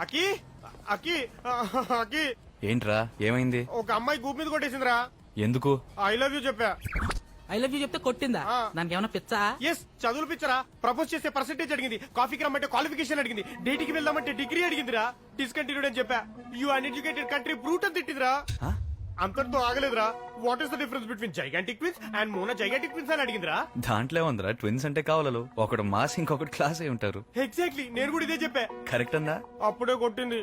అకి అకి అకి. ఏంట్రా ఏమైంది? ఒక అమ్మాయి గూప్ మీద కొట్టేసిందిరా. ఎందుకు? ఐ లవ్ యూ చెప్పా. ఐ లవ్ యూ చెప్తే కొట్టిందా? ఆ. దానికి ఏమైనా పిచ్చా? ఎస్ చదువులు పిచ్చరా. ప్రపోజ్ చేసే పర్సెంటేజ్ అడిగింది. కాఫీకి రమ్మంటే క్వాలిఫికేషన్ అడిగింది. డేటికి వెళ్దామంటే డిగ్రీ అడిగిందిరా. డిస్కంటిన్యూడ్ అని చెప్పా. యూ అన్ఎడ్యుకేటెడ్ కంట్రీ బ్రూట్ అని తిట్టిందిరా? అంతటితో ఆగలేదురా. What is the difference between gigantic twins and mono gigantic twins అని అడిగిందిరా? దాంట్లో ఉందిరా ట్విన్స్ అంటే కావాలలు. ఒకడు మాస్ ఇంకొకటి క్లాస్ అయి ఉంటారు. ఎగ్జాక్ట్లీ నేను కూడా ఇదే చెప్పా. కరెక్ట్ అందా? అప్పుడే కొట్టింది?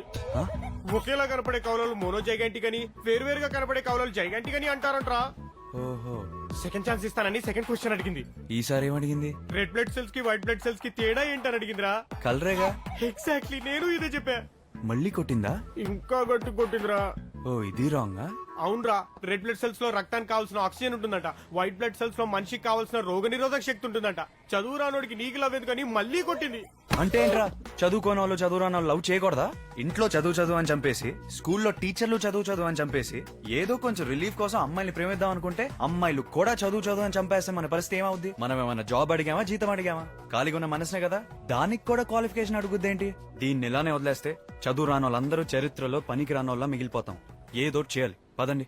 ఒకేలా కనపడే కౌలలు మోనో జైగాంటిక్ అని వేరువేరుగా కనపడే కౌలలు జైగాంటిక్ అని అంటారంట్రా. ఓహో. సెకండ్ ఛాన్స్ ఇస్తానని సెకండ్ క్వశ్చన్ అడిగింది. ఈసారి ఏమడిగింది రెడ్ బ్లడ్ సెల్స్కి వైట్ బ్లడ్ సెల్స్కి తేడా ఏంటని అడిగిందిరా. కలరేగా? ఎగ్జాక్ట్లీ నేను ఇదే చెప్పా. మళ్ళీ కొట్టిందా? ఇంకా గట్టి కొట్టిందిరా. ఓ ఇది రాంగా అవునరా. రెడ్ బ్లడ్ సెల్స్లో రక్తానికి కావాల్సిన ఆక్సిజన్ ఉంటుందంట. వైట్ బ్లడ్ సెల్స్లో మనిషికి కావాల్సిన రోగ నిరోధక శక్తి ఉంటుందంట. చదువు రానోడికి నీకు లవ్ ఎందుకని మళ్ళీ కొట్టింది. అంటే ఏంట్రా చదువుకోని వాళ్ళు చదువు రాని వాళ్ళు లవ్ చేయకూడదా? ఇంట్లో చదువు చదువు అని చంపేసి స్కూల్లో టీచర్లు చదువు చదువు అని చంపేసి ఏదో కొంచెం రిలీఫ్ కోసం అమ్మాయిని ప్రేమిద్దాం అనుకుంటే అమ్మాయిలు కూడా చదువు చదువు అని చంపేస్తే మన పరిస్థితి ఏమవుద్ది? మనం ఏమైనా జాబ్ అడిగామా జీతం అడిగామా? ఖాళీగా ఉన్న మనసునే కదా? దానికి కూడా క్వాలిఫికేషన్ అడుగుద్దేంటి? దీన్ని ఇలానే వదిలేస్తే చదువు రాని వాళ్ళందరూ చరిత్రలో పనికి రాని వాళ్ళ మిగిలిపోతాం. ఏదో చేయాలి. పదండి.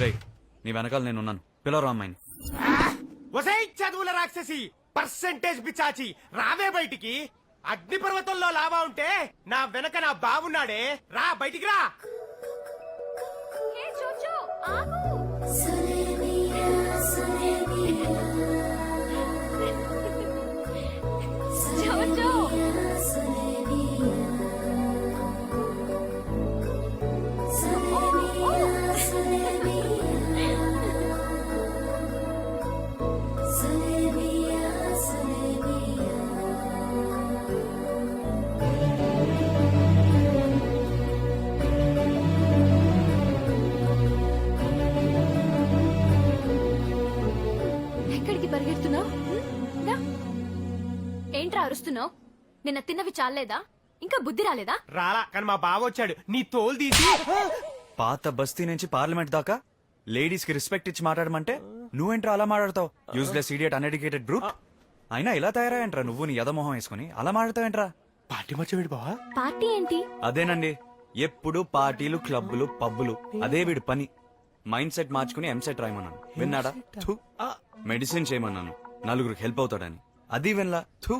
రేయ్ నీ వెనకాల నేను ఉన్నాను పిలవరా అమ్మాయిని. వసై చదువుల రాక్షసి పర్సెంటేజ్ బిచాచి రావే బయటికి. అగ్నిపర్వతంలో లావా ఉంటే నా వెనక నా బావున్నాడే. రా బయటికి రా. ఏంట్రా అరుస్తున్నావు నిన్న తిన్నవి చాలేదా ఇంకా బుద్ధి రాలేదా? రాలా కానీ మా బావ వచ్చాడు. నీ తోలు తీసి. పాత బస్తీ నుంచి పార్లమెంట్ దాకా లేడీస్కి రెస్పెక్ట్ ఇచ్చి మాట్లాడమంటే నువ్వేంట్రా అలా మాట్లాడతావు? యూజ్లెస్ ఇడియట్ అన్ఎడ్యుకేటెడ్ బ్రూట్ అయినా ఇలా తయారయ్యంట్రా నువ్వు నీ యదమోహం వేసుకుని? అలా మాట్లాడతావేంట్రా? పార్టీ మర్చిపోయాడు బావా? పార్టీ ఏంటి? అదేనండి. ఎప్పుడు పార్టీలు క్లబ్బులు పబ్బులు. అదే వీడి పని. మైండ్ సెట్ మార్చుకుని ఎంసెట్ రాయమన్నాను. విన్నాడా? థు. మెడిసిన్ చేయమన్నాను. నలుగురికి హెల్ప్ అవుతాడని. అది వినలా? థూ.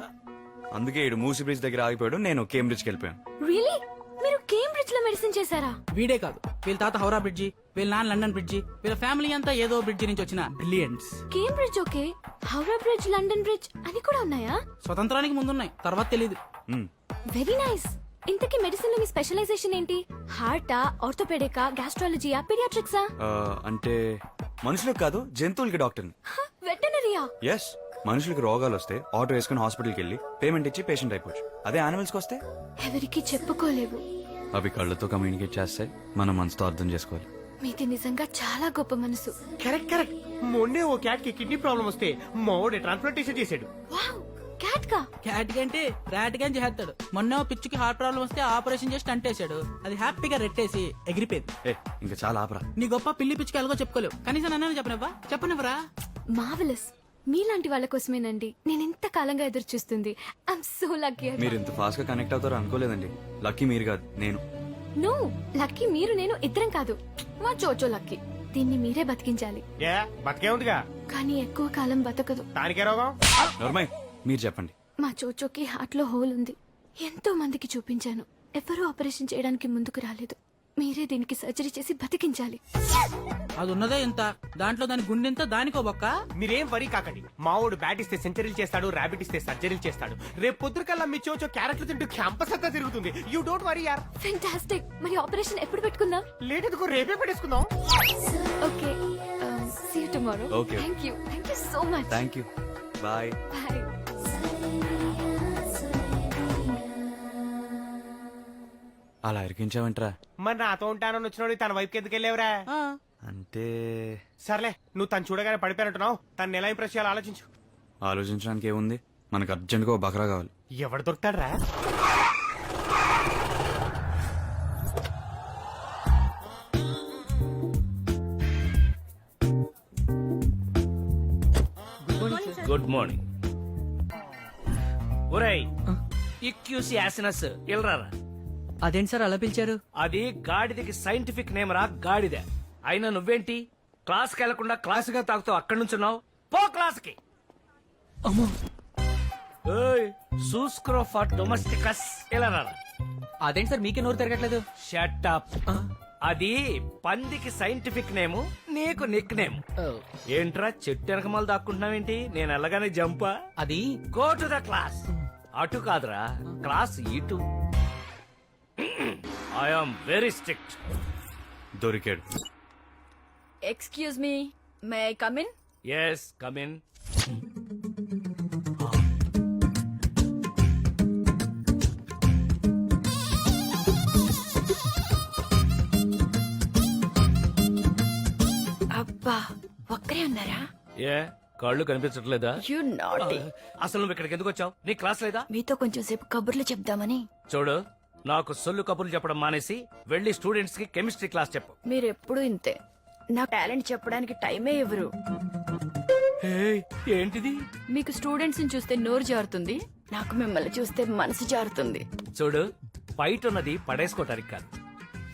అందుకే ఇడు మూసి బ్రిడ్జ్ దగ్గర ఆగిపోయాడు నేను కేంబ్రిడ్జ్కి వెళ్ళిపోయాను. రియలీ మీరు కేంబ్రిడ్జ్లో మెడిసిన్ చేశారా? వీడే కాదు. వీళ్ళ తాత హౌరా బ్రిడ్జి వీళ్ళ నాన్న లండన్ బ్రిడ్జి వీళ్ళ ఫ్యామిలీ అంతా ఏదో బ్రిడ్జి నుంచి వచ్చిన brilliants Cambridge okay. Howrah bridge London bridge అని కూడా ఉన్నాయా? స్వతంత్రానికి ముందున్నాయి తర్వాత తెలీదు. మ్. వెరీ నైస్ ఇంతకీ మెడిసిన్లో మీ స్పెషలైజేషన్ ఏంటి? హార్టా ఆర్థోపెడికా గ్యాస్ట్రాలజీయా పీడియాట్రిక్సా ఆ, అంటే మనుషులకు కాదు జంతువులకి డాక్టర్ని. వెటనరీయా? ఎస్ మనుషులకి రోగాలు వస్తే ఆటో వేసుకుని హాస్పిటల్కి వెళ్ళి పేమెంట్ ఇచ్చి పేషెంట్ అయిపోవచ్చు. అదే యానిమల్స్కి వస్తే? ఎవరికి చెప్పుకోలేవు. అవి కళ్ళతో కమ్యూనికేట్ చేస్తాయి. మనం మనసుతో అర్థం చేసుకోవాలి. మీది నిజంగా చాలా గొప్ప మనసు. Correct correct. మొన్నే ఓ క్యాట్కి కిడ్నీ ప్రాబ్లం వస్తే మోడే ట్రాన్స్ప్లాంటేషన్ చేశాడు. వావ్ క్యాట్ కా క్యాట్ కంటే ర్యాట్ గన్ చేస్తాడు. మొన్న ఓ పిచ్చికి హార్ట్ ప్రాబ్లం వస్తే ఆపరేషన్ చేసి అంటేశాడు అది హ్యాపీగా రెట్టేసి ఎగిరిపోయింది. ఏ ఇంకా చాలా ఆపరా. నీ గొప్ప పిల్లి పిచ్చికి ఎలాగో చెప్పుకోలేవు. కనీసం నన్ను చెప్పనివ్వా చెప్పనివ్వరా? మావలస్ మీలాంటి వాళ్ళ కోసమేనండి. నేను ఇంత కాలంగా ఎదురు చూస్తుంది. ఐఎమ్ సో లక్కీ మీరు ఇంత ఫాస్ట్గా కనెక్ట్ అవుతారో అనుకోలేదండి. లక్కీ మీరు కాదు నేను. నో లక్కీ మీరు నేను ఇద్దరం కాదు. మా చోచో లక్కీ దీన్ని మీరే బతికించాలి. ఏ బతికే ఉందిగా? కానీ ఎక్కువ కాలం బతకదు. దానికే రోగం? నర్మయ్ మీరు చెప్పండి. మా చోచోకి హార్ట్లో హోల్ ఉంది. ఎంతో మందికి చూపించాను. ఎవరూ ఆపరేషన్ చేయడానికి ముందుకు రాలేదు. మీరే దీనికి సర్జరీ చేసి బతికించాలి. అది ఉన్నదే ఇంత? దాంట్లో దాని గుండెంత దానికో బొక్క? మీరేం వరీ కాకండి. మావోడు బ్యాట్ ఇస్తే సెంచరీలు చేస్తాడు ర్యాబిట్ ఇస్తే సర్జరీలు చేస్తాడు. రేపు పొద్దుకల్లా మీ చోచో క్యారెట్లు తింటూ క్యాంపస్ అంతా తిరుగుతుంది. యూ డోంట్ వరీ యార్ ఫెంటాస్టిక్ మరి ఆపరేషన్ ఎప్పుడు పెట్టుకుందాం? లేట్ ఎందుకు? రేపే పెట్టేసుకుందాం. Okay see you tomorrow Okay. You thank you so much thank you bye bye అలా ఇరికించావంట్రా. మరి నాతో ఉంటానని వచ్చినోడు తన వైపుకి ఎందుకు వెళ్ళేవరా? అంటే సర్లే నువ్వు తను చూడగానే పడిపోయినట్టున్నావు. తను ఎలా ఇంప్రెస్ చేయాలో ఆలోచించు. ఆలోచించడానికి ఏముంది? మనకు అర్జెంట్గా ఓ బకరా కావాలి. ఎవడు దొరుకుతాడ్రా? గుడ్ మార్నింగ్ ఒరేయ్ ఇక్యూసి యాసినస్ ఇల్రారా అదేంటి సార్ అలా పిలిచారు? అది గాడిదకి సైంటిఫిక్ నేమ్ రా గాడిద. అయినా నువ్వేంటి? క్లాస్కి వెళ్ళకుండా క్లాస్గా తాగుతావు అక్కడి నుంచున్నావు పో క్లాస్కి. సూస్క్రో ఫర్ డొమెస్టికస్ ఇలా రారా. అదేంటి సార్ మీకే నోరు తిరగట్లేదు? షట్ అప్ అది పందికి సైంటిఫిక్ నేము నీకు నిక్ నేమ్. ఏంట్రా చెట్టు వెనకమాల దాక్కుంటున్నావేంటి? నేను వెళ్ళగానే జంపా. అది? గో టు ద క్లాస్ అటు కాదురా క్లాస్ ఇటు. ఐఎమ్ వెరీ స్ట్రిక్ట్ దొరికాడు. Excuse me may come in yes come in అబ్బా ఒక్కరే ఉన్నారా? ఏ కళ్ళు కనిపించట్లేదా? యు నాటి అసలు నువ్వు ఇక్కడికి ఎందుకు వచ్చావు? నీ క్లాస్ లేదా? మీతో కొంచెం సేపు కబుర్లు చెప్దామని. చూడు నాకు సొల్లు కబుర్లు చెప్పడం మానేసి వెళ్ళి స్టూడెంట్స్కి కెమిస్ట్రీ క్లాస్ చెప్పు. మీరు ఎప్పుడు ఇంతే. నా టాలెంట్ చెప్పడానికి టైమే ఇవ్వరు. ఏంటిది? మీకు స్టూడెంట్స్ని చూస్తే నోరు జారుతుంది నాకు మిమ్మల్ని చూస్తే మనసు జారుతుంది. చూడు బయట ఉన్నది పడేసుకోవటానికి కాదు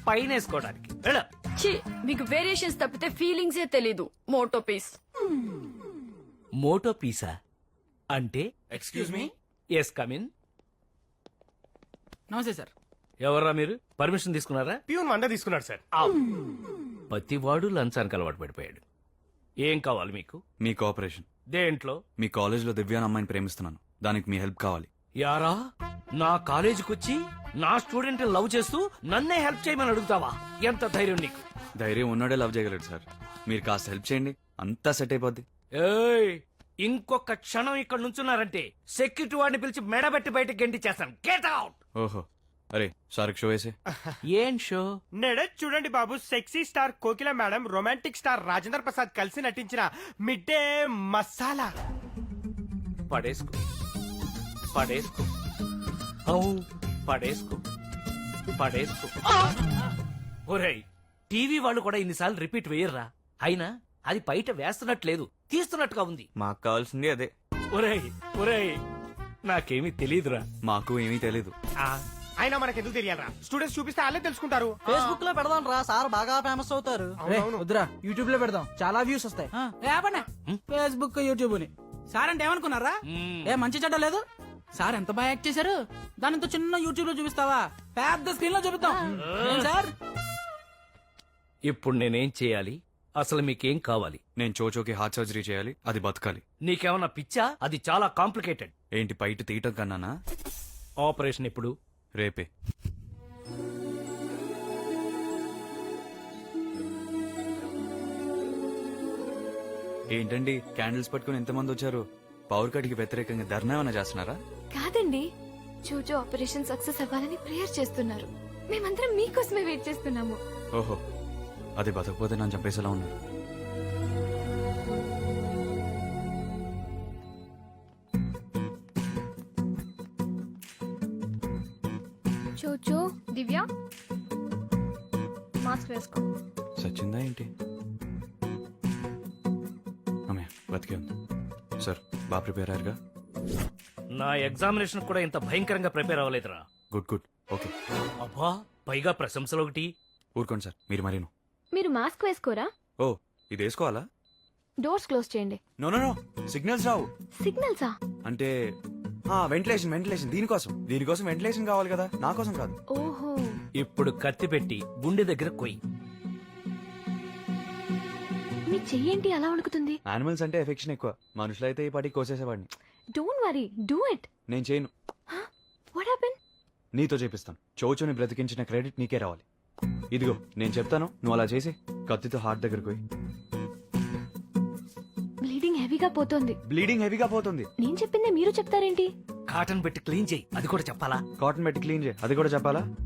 పైన వేసుకోవడానికి. ఛీ మీకు వేరియేషన్స్ తప్పితే ఫీలింగ్సే తెలీదు. Motto peace. మోటో పీసా? అంటే? Excuse me yes come in నమస్తే సార్. ఎవర్రా మీరు? పర్మిషన్ తీసుకున్నారా? ప్యూన్ వంద తీసుకున్నాడు సార్. ప్రతివాడు లంచానికి అలవాటు పడిపోయాడు. ఏం కావాలి మీకు? మీ కోఆపరేషన్. దేంట్లో? మీ కాలేజ్లో దివ్యాన అమ్మాయిని ప్రేమిస్తున్నాను. దానికి మీ హెల్ప్ కావాలి. యారా? నా కాలేజీకి వచ్చి నా స్టూడెంట్ లవ్ చేస్తూ నన్నే హెల్ప్ చేయమని అడుగుతావా? ఎంత ధైర్యం నీకు? ధైర్యం ఉన్నోడే లవ్ చేయగలడు సార్. మీరు కాస్త హెల్ప్ చేయండి. అంతా సెట్ అయిపోద్ది. ఏయ్! ఇంకొక క్షణం ఇక్కడ నుంచున్నారంటే సెక్యూరిటీ వాడిని పిలిచి మెడబెట్టి బయటకు గెంటి చేస్తాను గెట్ అవుట్ ఓహో. అరే సార్కి షో వేసే. ఏం షో నేడే చూడండి బాబు sexy star Kokila madam romantic star Rajendra Prasad కలిసి నటించిన మిడ్ డే మసాలా. పడేసుకో. పడేసుకో. ఔ, పడేసుకో. పడేసుకో. ఒరేయ్ టీవీ వాళ్ళు కూడా ఇన్నిసార్లు రిపీట్ వేయర్రా. అయినా అది బయట వేస్తున్నట్లేదు. తీస్తున్నట్టుగా ఉంది. మాకు కావాల్సింది అదే. ఒరేయ్ ఒరేయ్ నాకేమీ తెలియదురా మాకు ఏమీ తెలీదు. అయినా మనకి ఎందుకు తెలియాలరా? స్టూడెంట్స్ చూపిస్తే వాళ్ళే తెలుసుకుంటారు. ఫేస్బుక్లో పెడదాం రా సార్ బాగా ఫేమస్ అవుతారు. అవునవును. వద్దురా యూట్యూబ్లో పెడదాం చాలా వ్యూస్ వస్తాయి. ఫేస్బుక్ యూట్యూబ్ని. సార్ అంటే ఏమనుకున్నారా. ఏ మంచి చెడ్డ లేదు? సార్ ఎంత బాగా యాక్ట్ చేశారు? దాని ఇంత చిన్న యూట్యూబ్లో చూపిస్తావా? పెద్ద స్క్రీన్లో చూపిద్దాం. ఏం సార్? ఇప్పుడు నేనేం చేయాలి? అసలు మీకేం కావాలి? నేను చోచోకి హార్ట్ సర్జరీ చేయాలి అది బతకాలి. నీకేమన్నా పిచ్చా? అది చాలా కాంప్లికేటెడ్ ఏంటి బయట తీయటం కన్నానా? ఆపరేషన్ ఇప్పుడు రేపే. ఏంటండి క్యాండిల్స్ పట్టుకుని ఎంతమంది వచ్చారు? పవర్ కట్కి వ్యతిరేకంగా ధర్నా ఏమైనా చేస్తున్నారా? కాదండి చూచో ఆపరేషన్ సక్సెస్ అవ్వాలని ప్రేయర్ చేస్తున్నారు. మేమందరం మీకోసమే వెయిట్ చేస్తున్నాము. ఓహో అది బతకపోతే నన్ను చంపేసేలా ఉన్నారు. ప్రిపేర్ అయ్యారుగా నా ఎగ్జామినేషన్ కూడా ఇంత భయంకరంగా ప్రిపేర్ అవ్వలేదురా. Good good. ఓకే. అబ్బా పైగా ప్రశంసలు ఒకటి ఊరుకోండి సార్ మీరు మరీను. మీరు మాస్క్ వేసుకోరా? ఓ ఇది వేసుకోవాలా? డోర్స్ క్లోజ్ చేయండి. No no no. సిగ్నల్స్ రావు. సిగ్నల్సా? అంటే వెంటిలేషన్ వెంటిలేషన్. దీనికోసం. దీనికోసం వెంటిలేషన్ కావాలి కదా. నా కోసం కాదు. ఓహో. ఇప్పుడు కత్తి పెట్టి గుండె దగ్గర కొయ్యి. మీ చెయ్యేంటి అలా వణుకుతుంది? యానిమల్స్ అంటే ఎఫెక్షన్ ఎక్కువ. మనుషులైతే ఈ పాటికి కోసేసేవాడిని. డోంట్ వరీ డూ ఇట్ నేను చేయను. వాట్ హ్యాపెన్ నీతో చేపిస్తాను. చౌచోని బ్రతికించిన క్రెడిట్ నీకే రావాలి. ఇదిగో నేను చెప్తాను నువ్వు అలా చేసి కత్తితో హార్ట్ దగ్గరకు పోయి. బ్లీడింగ్ హెవీగా పోతోంది. బ్లీడింగ్ హెవీగా పోతుంది. నేను చెప్పిందే మీరు చెప్తారేంటి? కాటన్ పెట్టి క్లీన్ చేయి అది కూడా చెప్పాలా? కాటన్ పెట్టి క్లీన్ చేయి అది కూడా చెప్పాలా?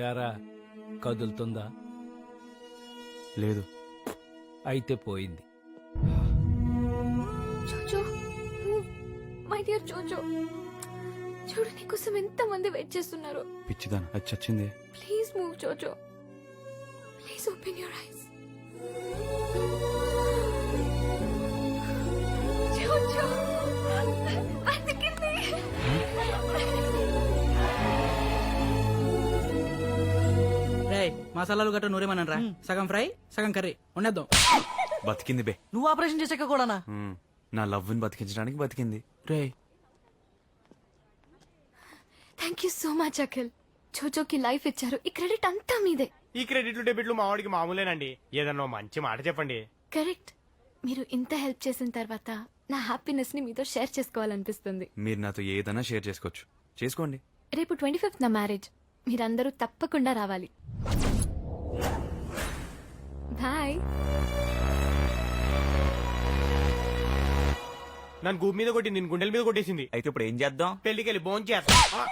యారా కదులుతుందా? లేదు. అయితే పోయింది. జోజో మై డియర్ జోజో చూడు నీకోసం ఎంత మంది వెయిట్ చేస్తున్నారు. పిచ్చిదాన్ అది చచ్చింది. Please move Jojo please open your eyes మసాలాలు గట్ట నూరేమనరా సగం ఫ్రై సగం కర్రీ. ఉండేద్దాం బతికింది బే. నువ్వు ఆపరేషన్ చేశాక కూడానా? మ్మ్. నా లవ్ని బతికించడానికి బతికింది. రే thank you so much Akhil జోజోకి life ఇచ్చారు. ఈ క్రెడిట్ అంతా మీదే. ఈ క్రెడిట్లు డెబిట్లు మావాడికి మామూలేనండి. ఏదన్నా ఓ మంచి మాట చెప్పండి. కరెక్ట్ మీరు ఇంత హెల్ప్ చేసిన తర్వాత నా హ్యాపీనెస్ని మీతో షేర్ చేసుకోవాలనిపిస్తుంది. మీరు నాతో ఏదైనా షేర్ చేసుకోవచ్చు. చేసుకోండి. రేపు ట్వంటీ ఫిఫ్త్ నా మ్యారేజ్ మీరందరూ తప్పకుండా రావాలి. బాయ్. నన్ను గూబ్ మీద కొట్టి నేను గుండెల మీద కొట్టేసింది. అయితే ఇప్పుడు ఏం చేద్దాం? పెళ్ళికి వెళ్ళి భోంచేస్తా. చేస్తా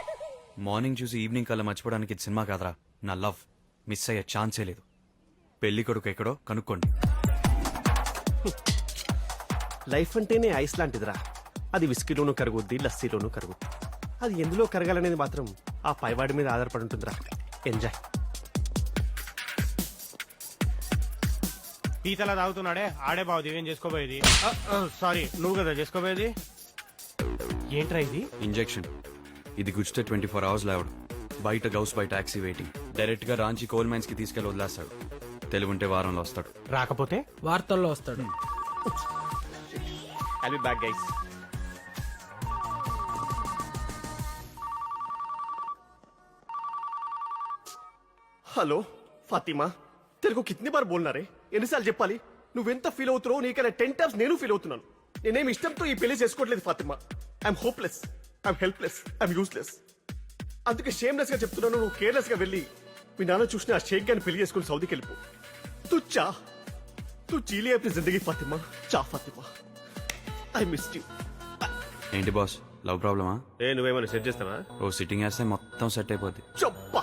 మార్నింగ్ చూసి ఈవినింగ్ కల్లా మర్చిపోవడానికి ఇది సినిమా కాదరా. నా లవ్ మిస్ అయ్యే ఛాన్సే లేదు. పెళ్ళి కొడుకు ఎక్కడో కనుక్కోండి. లైఫ్ అంటేనే ఐస్ లాంటిదిరా. అది విస్కీలోనూ కరుగుద్ది లస్సీలోనూ కరుగుద్ది. అది ఎందులో కరగాలనేది మాత్రం ఆ పైవాడి మీద ఆధారపడి ఉంటుందిరా. ఎంజాయ్. టీతలా తాగుతున్నాడే ఆడే బావ దివ్యం చేసుకోబోయేది. సారీ నువ్వు కదా చేసుకోబోయేది? ఏంట్రా ఇది? ఇంజెక్షన్. ఇది గుచ్చితే ట్వంటీ ఫోర్ అవర్స్ లేవడు. బయట గౌస్ బై టాక్సీ వెయిటింగ్. డైరెక్ట్గా రాంచి కోల్ మైన్స్కి తీసుకెళ్ళి వదిలేస్తాడు. తెలుగుంటే వారంలో వస్తాడు. రాకపోతే? వార్తల్లో వస్తాడు. I be back guys hello Fatima Telugu కిత్ని బార్ బోల్నా రే ఎన్నిసార్లు చెప్పాలి? నువ్వెంత ఫీల్ అవుతున్నావు నీకన్నా టెన్ టైమ్స్ నేను ఫీల్ అవుతున్నాను. నేనేం ఇష్టంతో ఈ పెళ్ళి చేసుకోవట్లేదు Fatima. I'm hopeless I'm helpless I'm useless అందుకే షేమ్లెస్గా చెప్తున్నాను నువ్వు కేర్లెస్గా వెళ్ళి మీ నాన్న చూసిన ఆ షేక్ గాని పెళ్ళి చేసుకుని సౌదీకి వెళ్ళిపో. తు చా. తు జీలే అప్ని జిందగీ ఫాతిమా. చా ఫాతిమా. ఐ మిస్ యూ ఏంటి బాస్? లవ్ ప్రాబ్లమా? ఏ నువ్వేమైనా సెట్ చేస్తావా? ఓ సిట్టింగ్ వేస్తే మొత్తం సెట్ అయిపోద్ది. చెప్పా.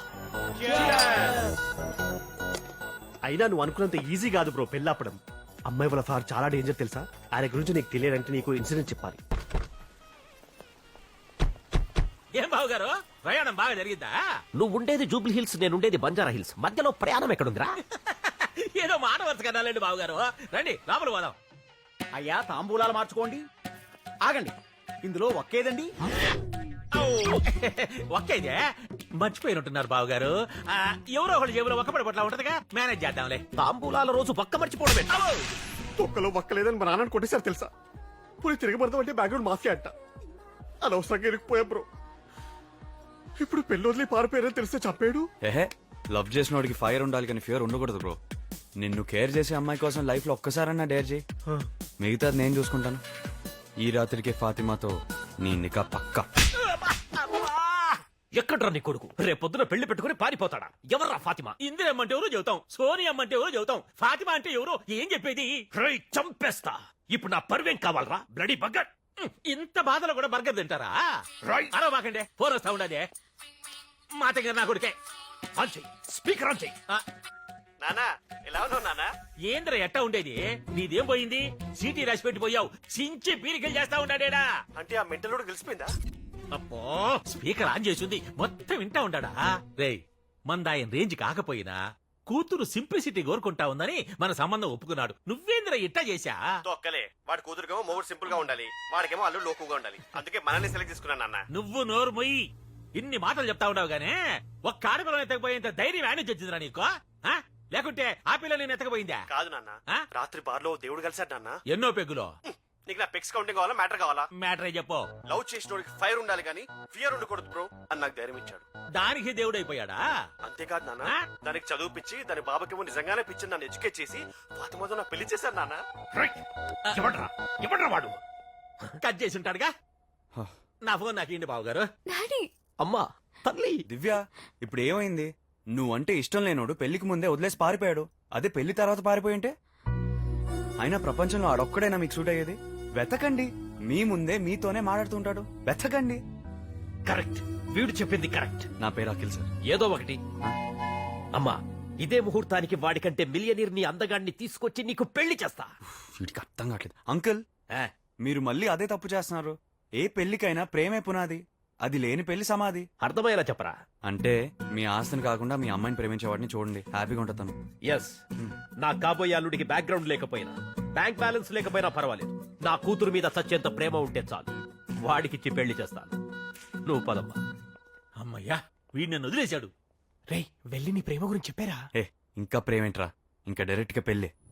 అయినా నువ్వు అనుకున్నంత ఈజీ కాదు బ్రో పెళ్ళాపడం. అమ్మాయి వాళ్ళ ఫాదర్ చాలా డేంజర్ తెలుసా? ఆయన గురించి నీకు తెలియాలంటే నీకు ఇన్సిడెంట్ చెప్పాలి. ఏం బాబు గారు ప్రయాణం బాగా జరిగిందా? నువ్వు ఉండేది జూబ్లీ హిల్స్ నేను ఉండేది బంజారా హిల్స్. మధ్యలో ప్రయాణం ఎక్కడుందిరా? ఏదో మాట వరుస కదాలండి బాబు గారు రండి లోపల పోదాం. అయ్యా తాంబూలాలు మార్చుకోండి. ఆగండి. ఇందులో ఒక్కేదండి? ఒక్కేదే? మర్చిపోయినట్టున్నారు బాబు గారు ఆ, ఎవరో ఒకళ్ళు జేబులో ఒక్కపడి పట్ల ఉంటదిగా మేనేజ్ చేద్దాంలే. తాంబూలాల రోజు పక్క మర్చిపోవడమే తొక్కలో ఒక్కలేదని మా నాన్నని కొట్టేసారు తెలుసా? పోయి తిరగబడదాం అంటే బ్యాక్గ్రౌండ్ మాఫియా అంట. అనవసరంగా ఇరుక్కుపోయా బ్రో. ఇప్పుడు పెళ్ళి వదిలి పారిపోయారని తెలిస్తే చంపాడు? ఏహే లవ్ చేసిన వాడికి ఫైర్ ఉండాలి కానీ ఫియర్ ఉండకూడదు బ్రో. నిన్ను కేర్ చేసే అమ్మాయి కోసం లైఫ్లో ఒక్కసారన్నా డేర్ చేయి. మిగతాది నేను చూసుకుంటాను. ఈ రాత్రికి ఫాతిమాతో నీ నికా పక్కా. ఎక్కడ్రా నీ కొడుకు? రేపొద్దున పెళ్ళి పెట్టుకుని పారిపోతాడా? ఎవర్రా ఫాతిమా? ఇందిర అమ్మంటే ఎవరో చెబుతాం సోని అమ్మంటే ఎవరో చెబుతాం ఫాతిమా అంటే ఎవరో? ఏం చెప్పేది? చంపేస్తా. ఇప్పుడు నా పరువేం కావాలరా? బ్లడీ బగ్గట్ ఉమ్, ఇంత బాధలో కూడా బర్గర్ తింటారా? అరవ మాకండి ఫోన్ వస్తా ఉండదే మా దగ్గర నా కొడుకే. ఆన్ చెయ్యి. స్పీకర్ ఆన్ చెయ్యి. నానా ఎలా ఉన్నావు నానా? ఏంద్ర ఎట్టా ఉండేది? నీదేం పోయింది? సీటీ రాసి పెట్టి పోయావు. చించి పీరికలు చేస్తా ఉన్నాడేడా అంటే ఆ మెంటల్ తెలిసిపోయిందా అబ్బో స్పీకర్ ఆన్ చేసింది. మొత్తం వింటా ఉంటాడా రేయ్ మందాయన్ రేంజ్ కాకపోయినా కూతురు సింప్లిసిటీ కోరుకుంటా ఉందని మన సంబంధం ఒప్పుకున్నాడు. నువ్వేంద్ర ఇట్టా చేశా? తొక్కలే. వాడి కూతురుకేమో మొగుడు సింపుల్గా ఉండాలి. వాడికేమో అల్లుడు లోకుగా ఉండాలి. అందుకే మనల్ని సెలెక్ట్ చేసుకున్నాను నాన్న. నువ్వు నోరు మొయ్యి. ఇన్ని మాటలు చెప్తా ఉన్నావు గానే. ఒక్క ఆడపిల్లని ఎత్తకపోయేంత ధైర్యం యాడ్ వచ్చిందిరా నీకు ఆ? లేకుంటే ఆ పిల్లని ఎత్తకపోయిందా? కాదు నాన్న. ఆ? రాత్రి బార్లో దేవుడు కలిసాడు నాన్న. ఎన్నో పెగ్గులో? నీకు నా పెక్స్ కౌంటింగ్ కావాలా? మ్యాటర్ కావాలా? మ్యాటరే చెప్పు. లవ్ చేసినోడికి ఫైర్ ఉండాలి కానీ ఫియర్ ఉండకూడదు బ్రో అని నాకు ధైర్యం ఇచ్చాడు. దానికి దేవుడైపోయాడా అంతేకాదు నాన్న? దానికి చదువుపిచ్చి దాని బాబుకేమో నిజంగానే పిచ్చి నన్ను ఎడ్యుకేట్ చేసి ఫాతిమాతో నా పెళ్ళి చేశారు నాన్న. ఎవడ్రా వాడు. కట్ చేసి ఉంటాడుగా. నా ఫోన్ నాకు ఇండి బాబు గారు డాడీ. అమ్మా తల్లి. దివ్య ఇప్పుడు ఏమైంది? నువ్వంటే ఇష్టం లేనోడు పెళ్ళికి ముందే వదిలేసి పారిపోయాడు. అదే పెళ్ళి తర్వాత పారిపోయి ఉంటే? అయినా ప్రపంచంలో ఆడొక్కడైనా మీకు సూట్ అయ్యేది? వెతకండి. మీ ముందే మీతోనే మాట్లాడుతుంటాడు. వెతకండి. కరెక్ట్. వీడు చెప్పింది కరెక్ట్. నా పేరు అఖిల్ సార్. ఏదో ఒకటి. అమ్మా ఇదే ముహూర్తానికి వాడికంటే మిలియనీర్ని అందగాడిని తీసుకొచ్చి నీకు పెళ్ళి చేస్తా. వీటికి అర్థం కావట్లేదు. అంకుల్ ఆ, మీరు మళ్ళీ అదే తప్పు చేస్తున్నారు. ఏ పెళ్ళికైనా ప్రేమే పునాది. అది లేని పెళ్ళి సమాధి. అర్థమయ్యేలా చెప్పరా? అంటే మీ ఆస్తిని కాకుండా మీ అమ్మాయిని ప్రేమించేవాడిని చూడండి. హ్యాపీగా ఉంటుంది ఎస్ నా కాబోయే అల్లుడికి బ్యాక్గ్రౌండ్ లేకపోయినా బ్యాంక్ బ్యాలెన్స్ లేకపోయినా పర్వాలేదు. నా కూతురు మీద సత్యంత ప్రేమ ఉంటే చాలు. వాడికిచ్చి పెళ్ళి చేస్తాను. నువ్వు పదమ్మా. అమ్మయ్యా వీడు నన్ను వదిలేశాడు. రేయ్ వెళ్ళి నీ ప్రేమ గురించి చెప్పారా? ఏ ఇంకా ప్రేమేంట్రా? ఇంకా డైరెక్ట్గా పెళ్ళే.